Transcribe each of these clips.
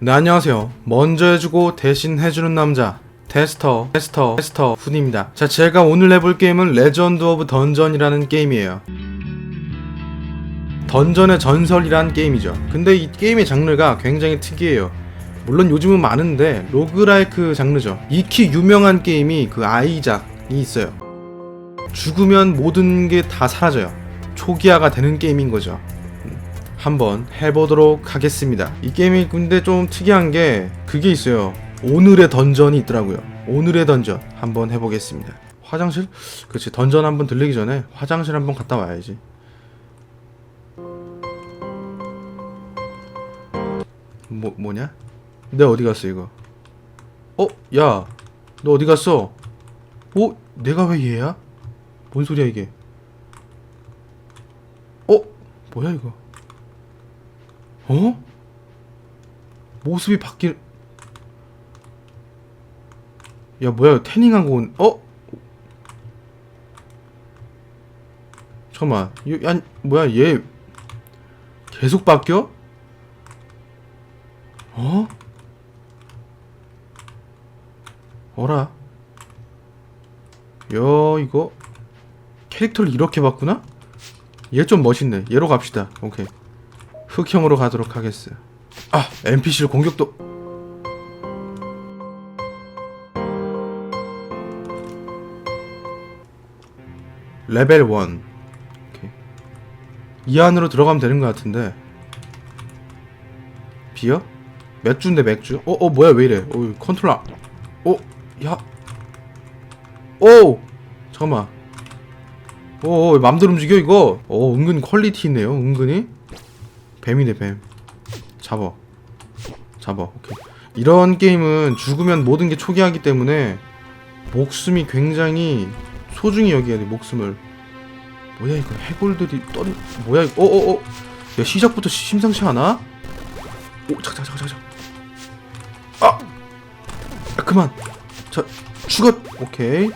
네 안녕하세요. 먼저 해주고 대신 해주는 남자 테스터 테스터 테스터 훈입니다. 자 제가 오늘 해볼 게임은 레전드 오브 던전이라는 게임이에요. 던전의 전설이란 게임이죠. 근데 이 게임의 장르가 굉장히 특이해요. 물론 요즘은 많은데 로그라이크 장르죠. 익히 유명한 게임이 그 아이작이 있어요. 죽으면 모든 게 다 사라져요. 초기화가 되는 게임인 거죠 한번 해보도록 하겠습니다. 이 게임이 근데 좀 특이한 게 그게 있어요. 오늘의 던전이 있더라고요. 오늘의 던전 한번 해보겠습니다. 화장실? 그렇지 던전 한번 들리기 전에 화장실 한번 갔다 와야지. 뭐 뭐냐? 내 어디 갔어 이거? 어? 야, 너 어디 갔어? 어? 내가 왜 얘야? 뭔 소리야 이게? 어? 뭐야 이거? 어? 모습이 바뀔 야 뭐야 태닝한 거 온... 어? 잠깐만 이- 야 뭐야 얘 계속 바뀌어? 어? 어라 야 이거 캐릭터를 이렇게 바꾸나? 얘 좀 멋있네 얘로 갑시다 오케이 흑형으로 가도록 하겠어요. 아, NPC를 공격도 레벨 1. 오케이. 이 안으로 들어가면 되는 것 같은데. 비어? 맥주인데 맥주? 어, 어, 뭐야, 왜 이래? 어, 컨트롤, 안- 어, 야. 오! 잠깐만. 오, 오, 맘대로 움직여, 이거. 어, 은근 퀄리티 있네요, 은근히. 뱀이네 뱀. 잡어 잡어 오케이. 이런 게임은 죽으면 모든 게 초기화하기 때문에 목숨이 굉장히 소중히 여겨야 돼 목숨을. 뭐야 이거 해골들이 떠리 뭐야 이거. 어어어. 야 시작부터 심상치 않아? 오 잠깐 아! 아 그만. 자 죽었 오케이.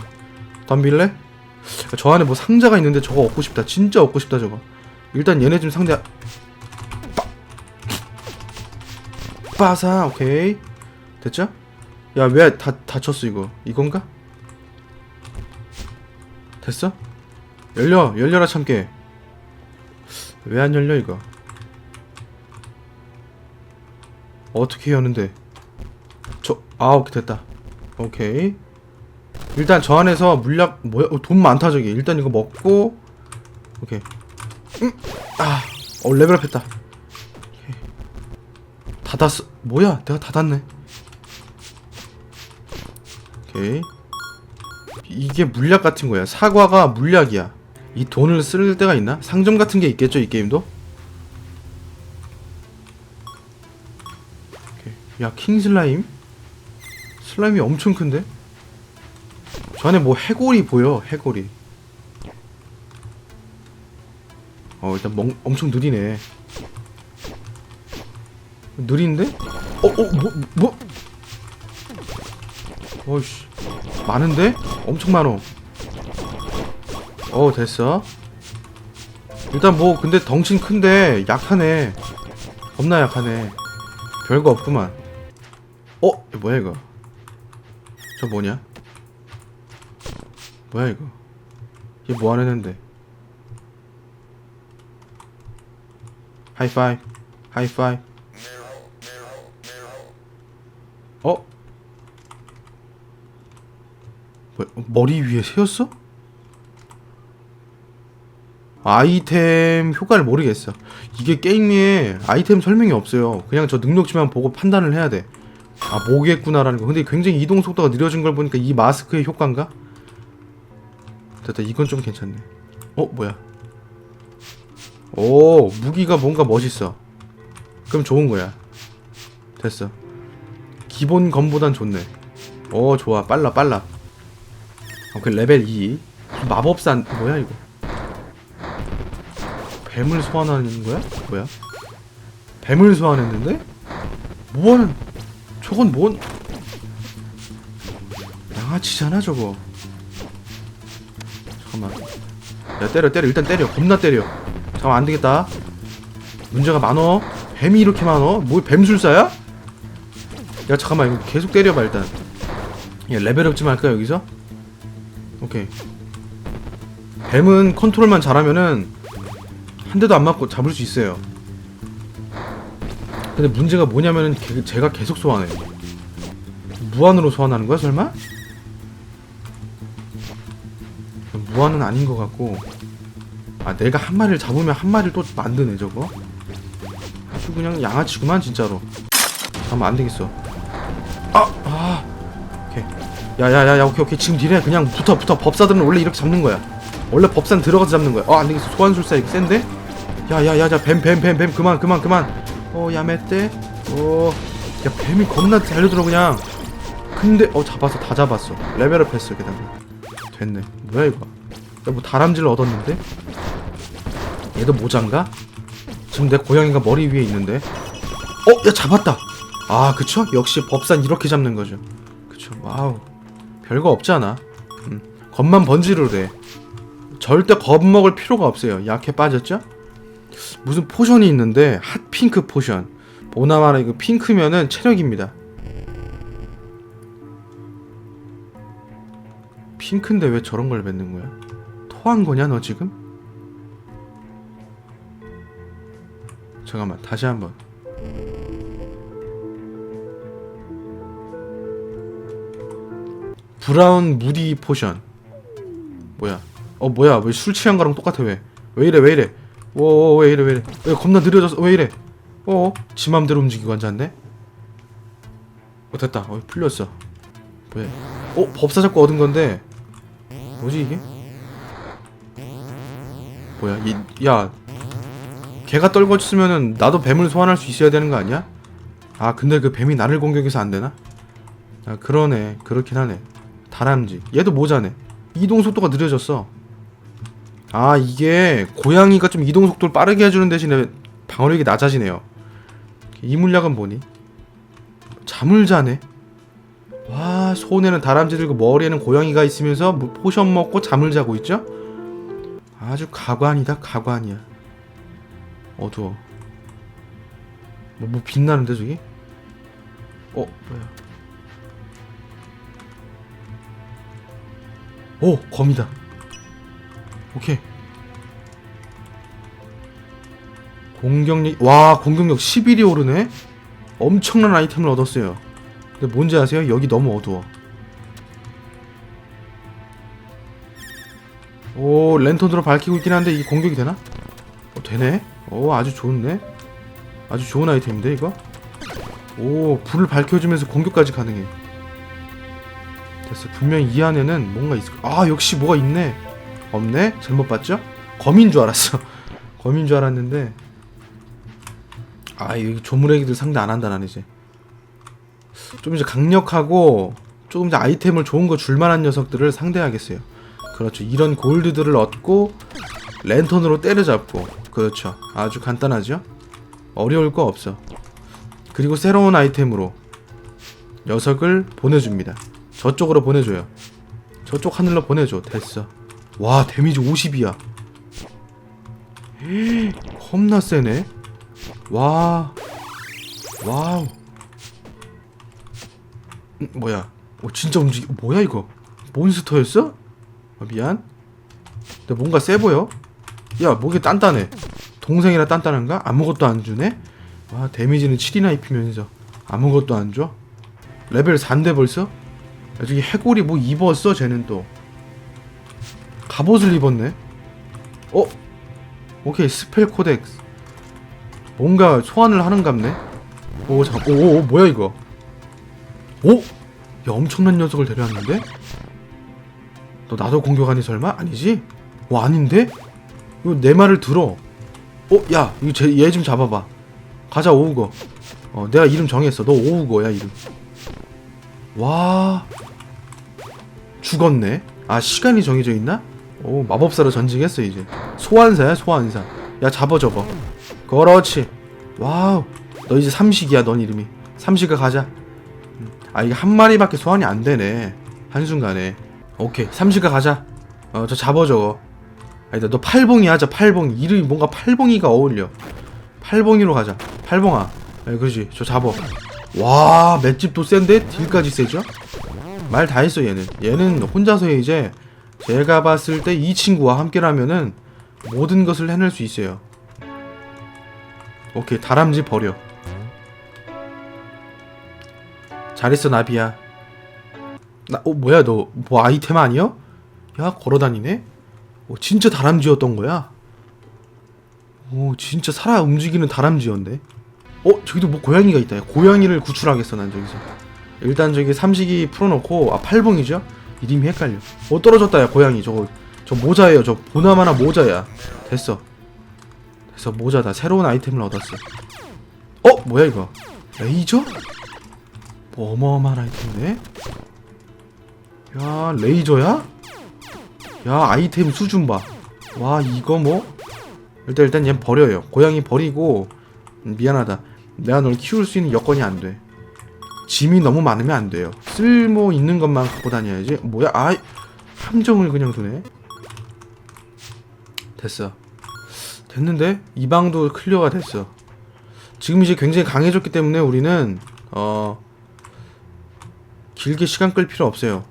덤빌래? 저 안에 뭐 상자가 있는데 저거 얻고 싶다. 진짜 얻고 싶다 저거. 일단 얘네 좀 상대 빠사 오케이. 됐죠? 야 왜 다 다쳤어 이거? 이건가? 됐어? 열려 열려라 참깨. 왜 안 열려 이거? 어떻게 여는데? 저아 오케이 됐다. 오케이. 일단 저 안에서 물약 뭐야? 어, 돈 많다 저기. 일단 이거 먹고. 오케이. 음, 아 어 레벨업 했다 닫았어. 뭐야? 내가 닫았네. 오케이. 이게 물약 같은 거야. 사과가 물약이야. 이 돈을 쓸 때가 있나? 상점 같은 게 있겠죠, 이 게임도? 야, 킹 슬라임? 슬라임이 엄청 큰데? 저 안에 뭐 해골이 보여, 해골이. 어, 일단 멍, 엄청 느리네. 느린데? 어, 어, 뭐, 뭐? 어이씨. 많은데? 엄청 많어. 어, 됐어. 일단 뭐, 근데 덩치는 큰데, 약하네. 겁나 약하네. 별거 없구만. 어? 뭐야, 이거? 저 뭐냐? 뭐야, 이거? 얘 뭐 하는 애인데? 하이파이브. 하이파이브. 어? 뭐, 머리 위에 새었어? 아이템 효과를 모르겠어. 이게 게임에 아이템 설명이 없어요. 그냥 저 능력치만 보고 판단을 해야 돼. 아, 뭐겠구나라는 거. 근데 굉장히 이동 속도가 느려진 걸 보니까 이 마스크의 효과인가? 됐다. 이건 좀 괜찮네. 어, 뭐야? 오, 무기가 뭔가 멋있어. 그럼 좋은 거야. 됐어. 기본 검보단 좋네. 오 좋아 빨라 빨라. 오케이 레벨 2. 마법사 뭐야 이거? 뱀을 소환하는 거야? 뭐야? 뱀을 소환했는데? 뭐하는? 저건 뭔? 양아치잖아 저거. 잠깐만. 야 때려 때려 일단 때려 겁나 때려. 잠깐 안 되겠다. 문제가 많어. 뱀이 이렇게 많어? 뭐 뱀술사야? 야 잠깐만 이거 계속 때려봐 일단 야 레벨업 좀 할까 여기서? 오케이. 뱀은 컨트롤만 잘하면은 한 대도 안 맞고 잡을 수 있어요. 근데 문제가 뭐냐면은 개- 제가 계속 소환해요. 무한으로 소환하는 거야 설마? 무한은 아닌 것 같고. 아 내가 한 마리를 잡으면 한 마리를 또 만드네 저거? 아주 그냥 양아치구만 진짜로. 잠깐만 안 되겠어! 오케이 야야야야 오케이 오케이. 지금 니네 그냥 붙어 붙어. 법사들은 원래 이렇게 잡는 거야. 원래 법사는 들어가서 잡는 거야. 어 안되겠어. 소환술사 이거 센데? 야야야야 뱀 뱀 뱀 뱀. 그만 그만 그만. 어 야매떼. 어야 뱀이 겁나 달려들어 그냥. 근데 어 잡았어. 다 잡았어. 레벨업 했어 게다가. 됐네. 뭐야 이거? 야 뭐 다람쥐를 얻었는데? 얘도 모자인가? 지금 내 고양이가 머리 위에 있는데? 어? 야 잡았다. 아 그쵸? 역시 법산 이렇게 잡는 거죠. 그쵸? 와우 별거 없잖아 음. 겁만 번지르래 절대 겁먹을 필요가 없어요 약해 빠졌죠? 무슨 포션이 있는데 핫핑크 포션 보나마나 이거 핑크면은 체력입니다 핑크인데 왜 저런 걸 뱉는 거야? 토한 거냐 너 지금? 잠깐만 다시 한번 브라운 무디 포션. 뭐야? 어 뭐야? 왜 술 취한 거랑 똑같아 왜? 왜 이래 왜 이래? 오왜 이래 왜 이래? 왜 겁나 느려졌어 왜 이래? 어지 맘대로 움직이고 앉았네? 어 됐다. 어 풀렸어. 뭐야? 어 법사 잡고 얻은 건데. 뭐지 이게? 뭐야? 이야. 걔가 떨궈주면은 나도 뱀을 소환할 수 있어야 되는 거 아니야? 아 근데 그 뱀이 나를 공격해서 안 되나? 아 그러네. 그렇긴 하네 다람쥐. 얘도 모자네. 이동 속도가 느려졌어. 아 이게 고양이가 좀 이동 속도를 빠르게 해주는 대신에 방어력이 낮아지네요. 이 물약은 뭐니? 잠을 자네? 와 손에는 다람쥐 들고 머리에는 고양이가 있으면서 뭐 포션 먹고 잠을 자고 있죠? 아주 가관이다 가관이야. 어두워. 뭐, 뭐 빛나는데 저기? 어 뭐야 오 검이다. 오케이. 공격력 와 공격력 11이 오르네? 엄청난 아이템을 얻었어요. 근데 뭔지 아세요? 여기 너무 어두워. 오 랜턴으로 밝히고 있긴 한데 이게 공격이 되나? 어 되네? 오 아주 좋은데? 아주 좋은 아이템인데 이거? 오 불을 밝혀주면서 공격까지 가능해 됐어. 분명히 이 안에는 뭔가 있을 거아 역시 뭐가 있네. 없네? 잘못 봤죠? 검인 줄 알았어. 검인 줄 알았는데. 아 여기 조물애기들 상대 안 한다 난 이제. 좀 이제 강력하고 조금 이제 아이템을 좋은 거 줄만한 녀석들을 상대하겠어요. 그렇죠. 이런 골드들을 얻고 랜턴으로 때려잡고. 그렇죠. 아주 간단하죠? 어려울 거 없어. 그리고 새로운 아이템으로 녀석을 보내줍니다 저쪽으로 보내줘요. 저쪽 하늘로 보내줘. 됐어. 와 데미지 50이야. 겁나 세네. 와 와우. 음, 뭐야? 어 진짜 움직이 뭐야 이거? 몬스터였어? 아, 미안. 근데 뭔가 세 보여. 야 목이 단단해. 동생이라 단단한가? 아무것도 안 주네? 와 데미지는 7이나 입히면서 아무것도 안 줘? 레벨 4인데 벌써? 야 저기 해골이 뭐 입었어 쟤는 또 갑옷을 입었네 어? 오케이 스펠 코덱스 뭔가 소환을 하는갑네 오 잠깐 오, 오 뭐야 이거 오? 야 엄청난 녀석을 데려왔는데? 너 나도 공격하니 설마? 아니지? 어 아닌데? 이거 내 말을 들어 어? 야 이거 얘 좀 잡아봐 가자 오우거 어 내가 이름 정했어 너 오우거야 이름 와 죽었네. 아 시간이 정해져 있나? 오 마법사로 전직했어 이제. 소환사야 소환사. 야 잡아 저거. 그렇지. 와우. 너 이제 삼식이야 넌 이름이. 삼식아 가자. 음, 아 이게 한 마리밖에 소환이 안 되네. 한순간에. 오케이 삼식아 가자. 어 저 잡아 저거. 아니다 너 팔봉이 하자 팔봉이. 이름이 뭔가 팔봉이가 어울려. 팔봉이로 가자. 팔봉아. 에 그러지. 저 잡어 와 맷집도 센데? 딜까지 세죠? 말 다 했어 얘는. 얘는 혼자서 이제 제가 봤을 때 이 친구와 함께라면은 모든 것을 해낼 수 있어요. 오케이 다람쥐 버려. 잘했어 나비야. 나, 어 뭐야 너 뭐 아이템 아니야? 야 걸어다니네? 어, 진짜 다람쥐였던 거야? 오 진짜 살아 움직이는 다람쥐였네. 어 저기도 뭐 고양이가 있다. 고양이를 구출하겠어 난 저기서 일단 저기 삼식이 풀어놓고 아 팔봉이죠? 이름이 헷갈려. 어 떨어졌다 야 고양이. 저거 저 모자예요. 저 보나마나 모자야. 됐어. 됐어 모자다 새로운 아이템을 얻었어. 어? 뭐야 이거? 레이저? 뭐 어마어마한 아이템인데 야 레이저야? 야 아이템 수준 봐와 이거 뭐? 일단 일단 얘 버려요. 고양이 버리고 음, 미안하다. 내가 널 키울 수 있는 여건이 안돼 짐이 너무 많으면 안 돼요. 쓸모 있는 것만 갖고 다녀야지. 뭐야? 아 함정을 그냥 두네. 됐어. 됐는데? 이 방도 클리어가 됐어. 지금 이제 굉장히 강해졌기 때문에 우리는 어 길게 시간 끌 필요 없어요.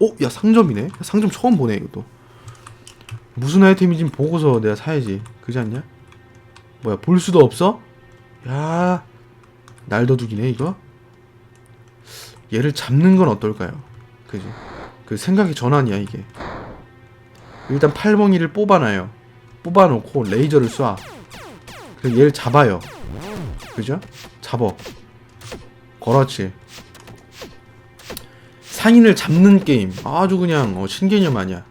어? 야 상점이네? 상점 처음 보네 이것도. 무슨 아이템인지 보고서 내가 사야지. 그지 않냐? 뭐야 볼 수도 없어? 야 날도둑이네 이거 얘를 잡는 건 어떨까요? 그지? 그 생각의 전환이야 이게 일단 팔멍이를 뽑아놔요 뽑아놓고 레이저를 쏴 그리고 얘를 잡아요 그죠? 잡어 그렇지 상인을 잡는 게임 아주 그냥 어, 신개념 아니야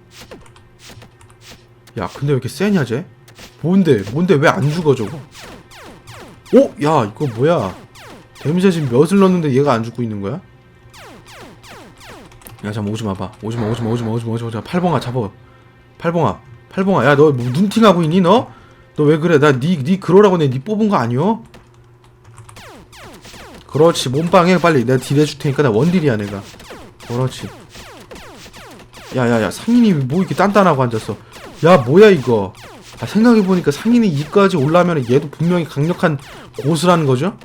야 근데 왜 이렇게 세냐 쟤? 뭔데 뭔데 왜 안 죽어 저거 오! 야 이거 뭐야 데미지 지금 몇을 넣었는데 얘가 안 죽고 있는 거야? 야 잠깐 오지마 봐. 오지마 오지마 오지마 오지마 오지마 오지마. 팔봉아 잡아 팔봉아 팔봉아. 야너 뭐 눈팅하고 있니 너? 너 왜 그래? 나니니 니 그러라고 내니 뽑은 거 아니여? 그렇지. 몸빵해 빨리. 내가 딜 해줄 테니까 나 원딜이야 내가. 그렇지. 야야야 상인이 뭐 이렇게 단단하고 앉았어 야 뭐야 이거? 아 생각해보니까 상인이 이까지 올라면 얘도 분명히 강력한 고수라는 거죠?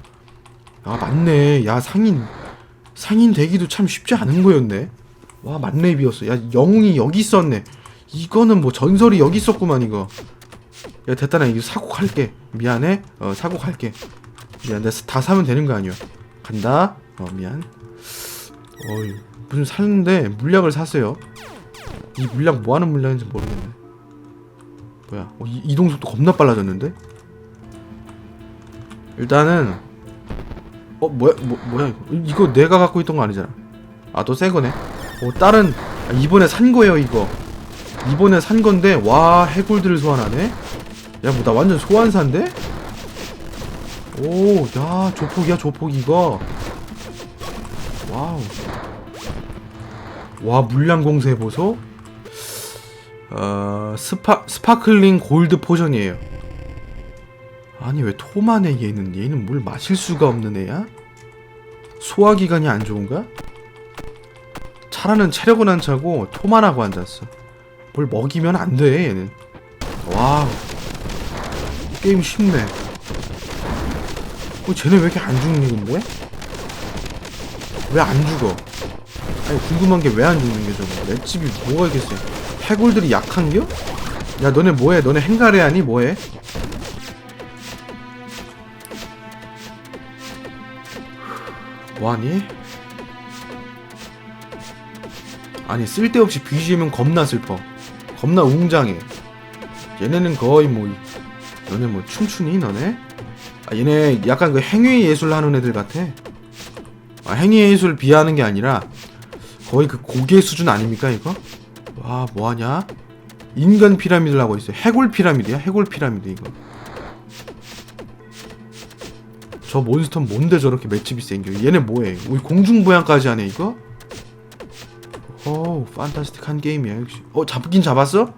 아 맞네. 야 상인 상인 되기도 참 쉽지 않은 거였네 와 만렙이었어. 야 영웅이 여기 있었네. 이거는 뭐 전설이 여기 있었구만 이거. 야 됐다 나 이거 사고 갈게. 미안해. 어 사고 갈게. 미안 내가 다 사면 되는 거 아니야. 간다. 어 미안. 어이 무슨 샀는데 물약을 샀어요? 이 물약 뭐하는 물약인지 모르겠네. 뭐야 어, 이, 이동 속도 겁나 빨라졌는데? 일단은 어 뭐야 뭐, 뭐야 이거? 이거 내가 갖고 있던 거 아니잖아. 아 또 새 거네 어 다른 아, 이번에 산 거예요 이거. 이번에 산 건데 와 해골들을 소환하네? 야 뭐 나 완전 소환사인데? 오야 조폭이야 조폭 이거. 와우. 와 물량 공세 보소. 어 스파 스파클링 골드 포션이에요. 아니 왜 토만해 얘는 얘는 물 마실 수가 없는 애야? 소화기관이 안 좋은가 차라는 체력은 안 차고 토만 하고 앉았어. 뭘 먹이면 안 돼 얘는. 와우. 게임 쉽네. 어 쟤네 왜 이렇게 안 죽는 건데? 왜안 죽어? 아니 궁금한 게 왜 안 죽는 게 저거? 맷집이 뭐가 있겠어? 해골들이 약한겨? 야 너네 뭐해? 너네 행가래 하니? 뭐해? 뭐하니? 아니 쓸데없이 BGM은 겁나 슬퍼 겁나 웅장해 얘네는 거의 뭐 너네 뭐 춤추니 너네? 아 얘네 약간 그 행위 예술 하는 애들 같아 아, 행위 예술 비하하는 게 아니라 거의 그 고개 수준 아닙니까 이거? 와 뭐하냐? 인간 피라미드를 하고 있어 해골 피라미드야 해골 피라미드 이거 저 몬스터는 뭔데 저렇게 맷집이 생겨 얘네 뭐해 우리 공중부양까지 하네 이거? 오 판타스틱한 게임이야 역시. 어 잡긴 잡았어?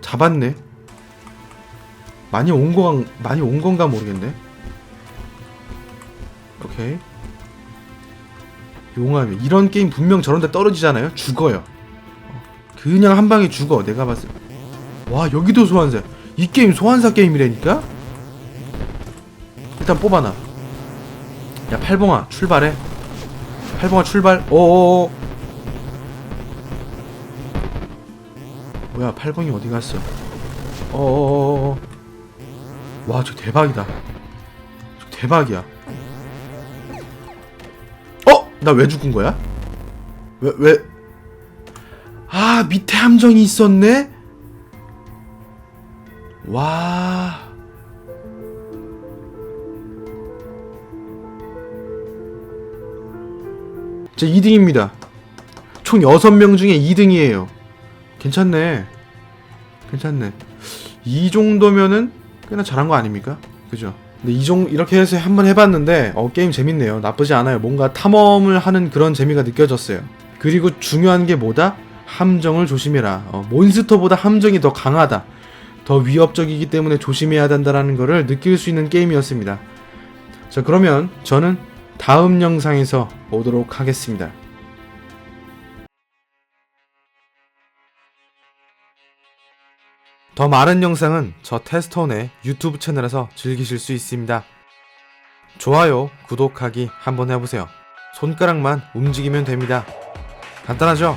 잡았네. 많이 온 건, 많이 온 건가 모르겠네. 오케이. 용암이 이런 게임 분명 저런데 떨어지잖아요? 죽어요. 어, 그냥 한 방에 죽어 내가 봤을 때. 와 여기도 소환사. 이 게임 소환사 게임이라니까? 일단 뽑아놔. 야 팔봉아 출발해. 팔봉아 출발. 오오오 뭐야 팔봉이 어디 갔어 어어어어 와저 대박이다 저 대박이야 어? 나 왜 죽은 거야? 왜 왜? 아 밑에 함정이 있었네? 와 제 2등입니다. 총 6명 중에 2등이에요. 괜찮네. 괜찮네. 이 정도면은 꽤나 잘한 거 아닙니까? 그죠? 근데 이 종, 이렇게 해서 한번 해봤는데, 어, 게임 재밌네요. 나쁘지 않아요. 뭔가 탐험을 하는 그런 재미가 느껴졌어요. 그리고 중요한 게 뭐다? 함정을 조심해라. 어, 몬스터보다 함정이 더 강하다. 더 위협적이기 때문에 조심해야 된다라는 거를 느낄 수 있는 게임이었습니다. 자, 그러면 저는 다음 영상에서 오도록 하겠습니다. 더 많은 영상은 저 테스터온의 유튜브 채널에서 즐기실 수 있습니다. 좋아요, 구독하기 한번 해보세요. 손가락만 움직이면 됩니다. 간단하죠?